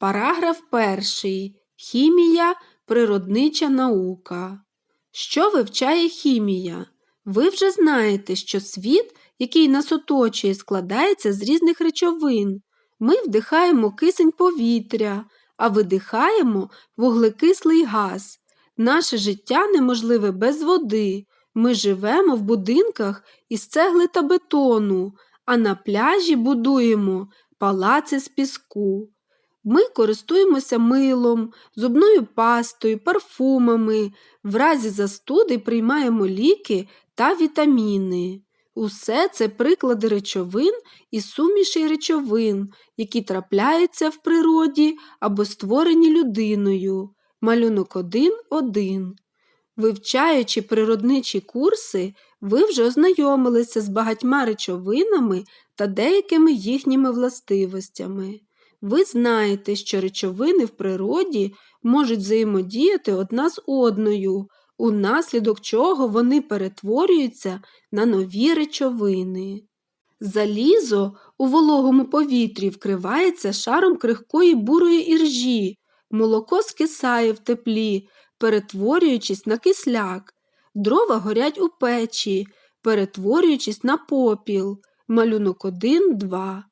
Параграф перший. Хімія природнича наука. Що вивчає хімія? Ви вже знаєте, що світ, який нас оточує, складається з різних речовин. Ми вдихаємо кисень повітря, а видихаємо вуглекислий газ. Наше життя неможливе без води. Ми живемо в будинках із цегли та бетону, а на пляжі будуємо палаци з піску. Ми користуємося милом, зубною пастою, парфумами, в разі застуди приймаємо ліки та вітаміни. Усе це приклади речовин і сумішей речовин, які трапляються в природі або створені людиною. Малюнок 1.1. Вивчаючи природничі курси, ви вже ознайомилися з багатьма речовинами та деякими їхніми властивостями. Ви знаєте, що речовини в природі можуть взаємодіяти одна з одною, унаслідок чого вони перетворюються на нові речовини. Залізо у вологому повітрі вкривається шаром крихкої бурої іржі, молоко скисає в теплі, перетворюючись на кисляк, дрова горять у печі, перетворюючись на попіл, малюнок 1, 2.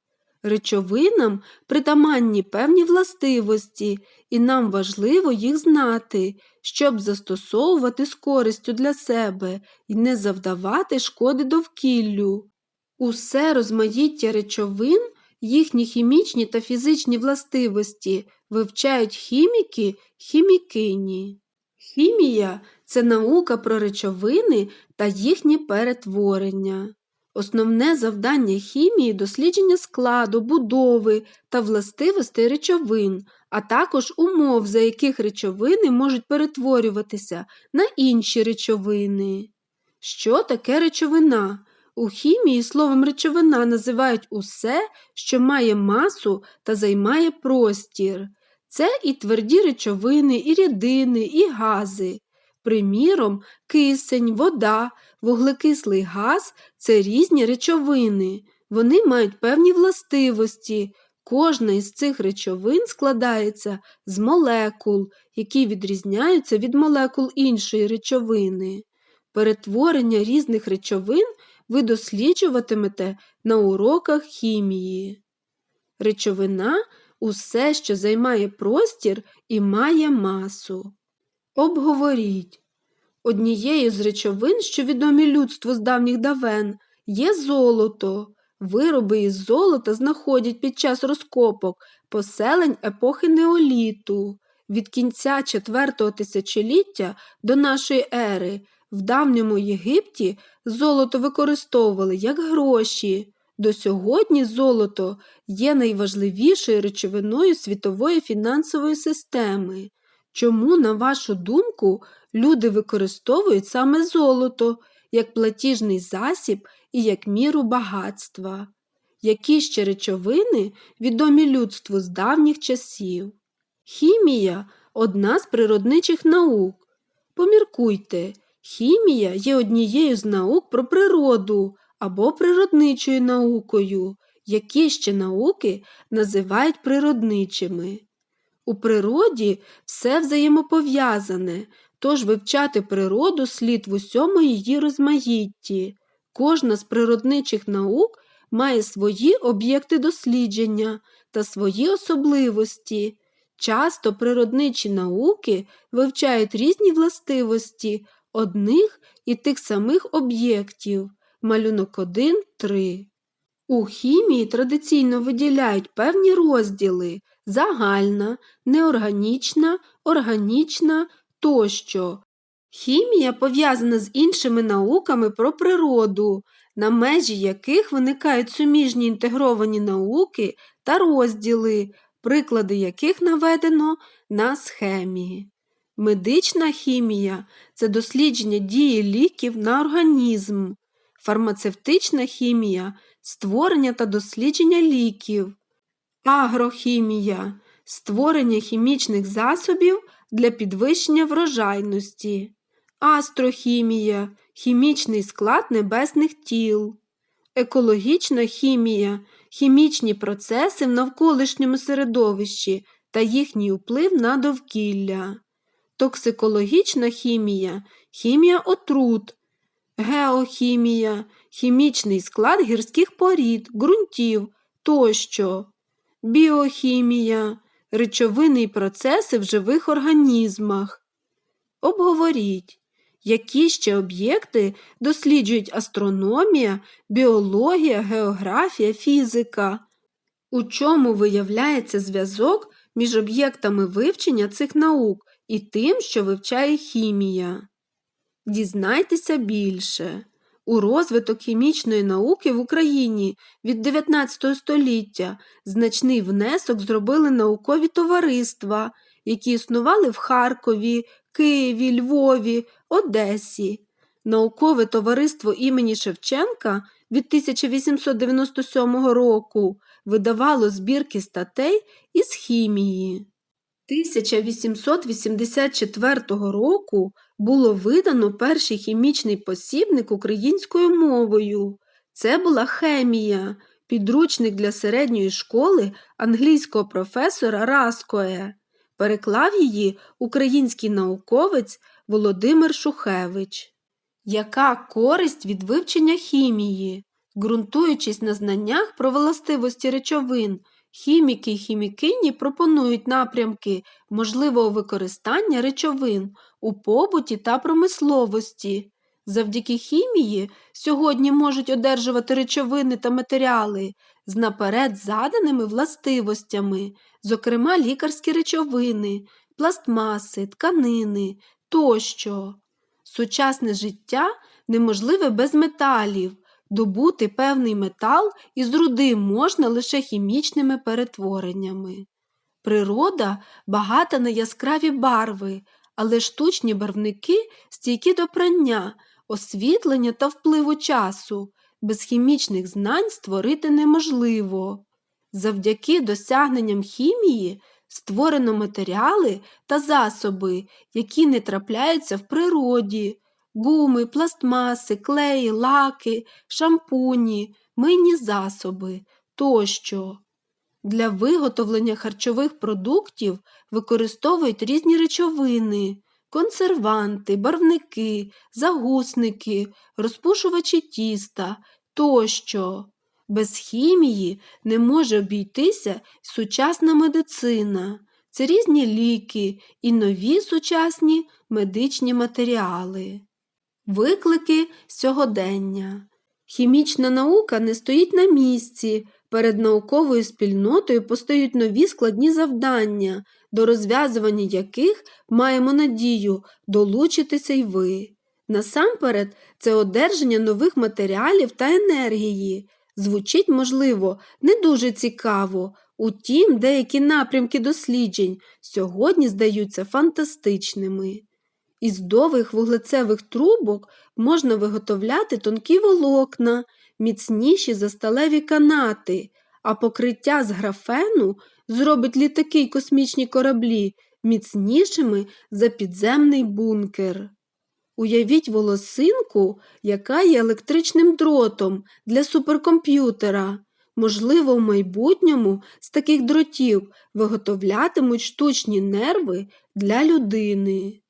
Речовинам притаманні певні властивості, і нам важливо їх знати, щоб застосовувати з користю для себе і не завдавати шкоди довкіллю. Усе розмаїття речовин, їхні хімічні та фізичні властивості вивчають хіміки, хімікині. Хімія це наука про речовини та їхні перетворення. Основне завдання хімії дослідження складу, будови та властивостей речовин, а також умов, за яких речовини можуть перетворюватися на інші речовини. Що таке речовина? У хімії словом речовина називають усе, що має масу та займає простір. Це і тверді речовини, і рідини, і гази. Приміром, кисень, вода, вуглекислий газ це різні речовини. Вони мають певні властивості. Кожна із цих речовин складається з молекул, які відрізняються від молекул іншої речовини. Перетворення різних речовин ви досліджуватимете на уроках хімії. Речовина усе, що займає простір і має масу. Обговоріть. Однією з речовин, що відомі людству з давніх давен, є золото. Вироби із золота знаходять під час розкопок поселень епохи неоліту. Від кінця IV тисячоліття до нашої ери в давньому Єгипті золото використовували як гроші. До сьогодні золото є найважливішою речовиною світової фінансової системи. Чому, на вашу думку, люди використовують саме золото як платіжний засіб і як міру багатства? Які ще речовини відомі людству з давніх часів? Хімія одна з природничих наук. Поміркуйте, хімія є однією з наук про природу або природничою наукою, які ще науки називають природничими. У природі все взаємопов'язане, тож вивчати природу слід в усьому її розмаїтті. Кожна з природничих наук має свої об'єкти дослідження та свої особливості. Часто природничі науки вивчають різні властивості одних і тих самих об'єктів. Малюнок 1, 3. У хімії традиційно виділяють певні розділи загальна, неорганічна, органічна тощо. Хімія пов'язана з іншими науками про природу, на межі яких виникають суміжні інтегровані науки та розділи, приклади яких наведено на схемі. Медична хімія це дослідження дії ліків на організм, фармацевтична хімія створення та дослідження ліків, агрохімія створення хімічних засобів для підвищення врожайності, астрохімія хімічний склад небесних тіл, екологічна хімія хімічні процеси в навколишньому середовищі, та їхній вплив на довкілля. Токсикологічна хімія, хімія отрут, геохімія, хімічний склад гірських порід, ґрунтів тощо, біохімія, речовини і процеси в живих організмах. Обговоріть, які ще об'єкти досліджують астрономія, біологія, географія, фізика. У чому виявляється зв'язок між об'єктами вивчення цих наук і тим, що вивчає хімія? Дізнайтеся більше. У розвиток хімічної науки в Україні від 19 століття значний внесок зробили наукові товариства, які існували в Харкові, Києві, Львові, Одесі. Наукове товариство імені Шевченка від 1897 року видавало збірки статей із хімії. 1884 року було видано перший хімічний посібник українською мовою. Це була хемія, підручник для середньої школи англійського професора Раскоє. Переклав її український науковець Володимир Шухевич. Яка користь від вивчення хімії? Ґрунтуючись на знаннях про властивості речовин, хіміки й хімікині пропонують напрямки можливого використання речовин у побуті та промисловості. Завдяки хімії сьогодні можуть одержувати речовини та матеріали з наперед заданими властивостями, зокрема лікарські речовини, пластмаси, тканини тощо. Сучасне життя неможливе без металів. Добути певний метал із руди можна лише хімічними перетвореннями. Природа багата на яскраві барви, але штучні барвники стійкі до прання, освітлення та впливу часу. Без хімічних знань створити неможливо. Завдяки досягненням хімії створено матеріали та засоби, які не трапляються в природі, гуми, пластмаси, клеї, лаки, шампуні, мийні засоби тощо. Для виготовлення харчових продуктів використовують різні речовини, консерванти, барвники, загусники, розпушувачі тіста тощо. Без хімії не може обійтися сучасна медицина. Це різні ліки і нові сучасні медичні матеріали. Виклики сьогодення. Хімічна наука не стоїть на місці. Перед науковою спільнотою постають нові складні завдання, до розв'язування яких маємо надію долучитися й ви. Насамперед, це одержання нових матеріалів та енергії. Звучить, можливо, не дуже цікаво, утім, деякі напрямки досліджень сьогодні здаються фантастичними. Із довгих вуглецевих трубок можна виготовляти тонкі волокна, міцніші за сталеві канати, а покриття з графену зробить літаки й космічні кораблі міцнішими за підземний бункер. Уявіть волосинку, яка є електричним дротом для суперкомп'ютера. Можливо, в майбутньому з таких дротів виготовлятимуть штучні нерви для людини.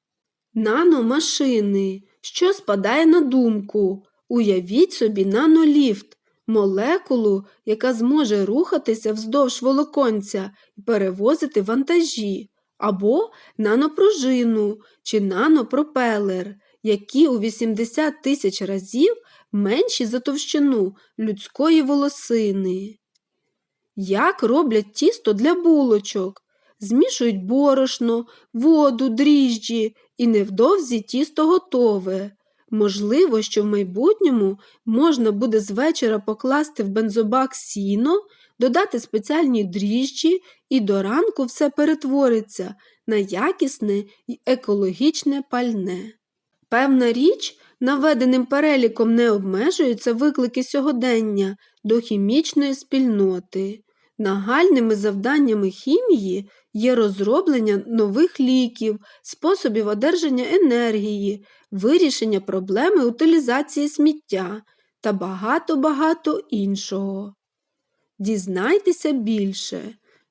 Наномашини, що спадає на думку. Уявіть собі наноліфт, молекулу, яка зможе рухатися вздовж волоконця і перевозити вантажі, або нанопружину чи нанопропелер, які у 80 тисяч разів менші за товщину людської волосини. Як роблять тісто для булочок? Змішують борошно, воду, дріжджі і невдовзі тісто готове. Можливо, що в майбутньому можна буде з вечора покласти в бензобак сіно, додати спеціальні дріжджі, і до ранку все перетвориться на якісне і екологічне пальне. Певна річ, наведеним переліком не обмежуються виклики сьогодення до хімічної спільноти. Нагальними завданнями хімії є розроблення нових ліків, способів одержання енергії, вирішення проблеми утилізації сміття та багато-багато іншого. Дізнайтеся більше.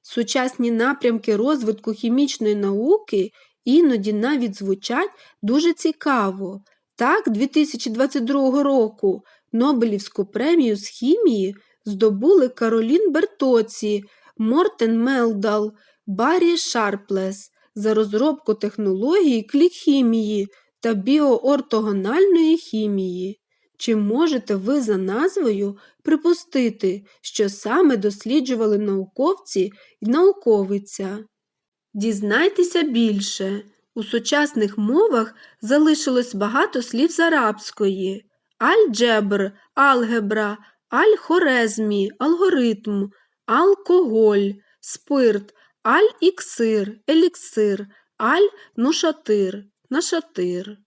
Сучасні напрямки розвитку хімічної науки іноді навіть звучать дуже цікаво. Так, 2022 року Нобелівську премію з хімії здобули Каролін Бертоці, Мортен Мелдал, Баррі Шарплес за розробку технології клікхімії та біоортогональної хімії. Чи можете ви за назвою припустити, що саме досліджували науковці і науковиця? Дізнайтеся більше. У сучасних мовах залишилось багато слів з арабської: аль-джебр, алгебра, аль-хорезмі, алгоритм, алкоголь, спирт, аль-іксир, еліксир, аль-нушатир, нашатир.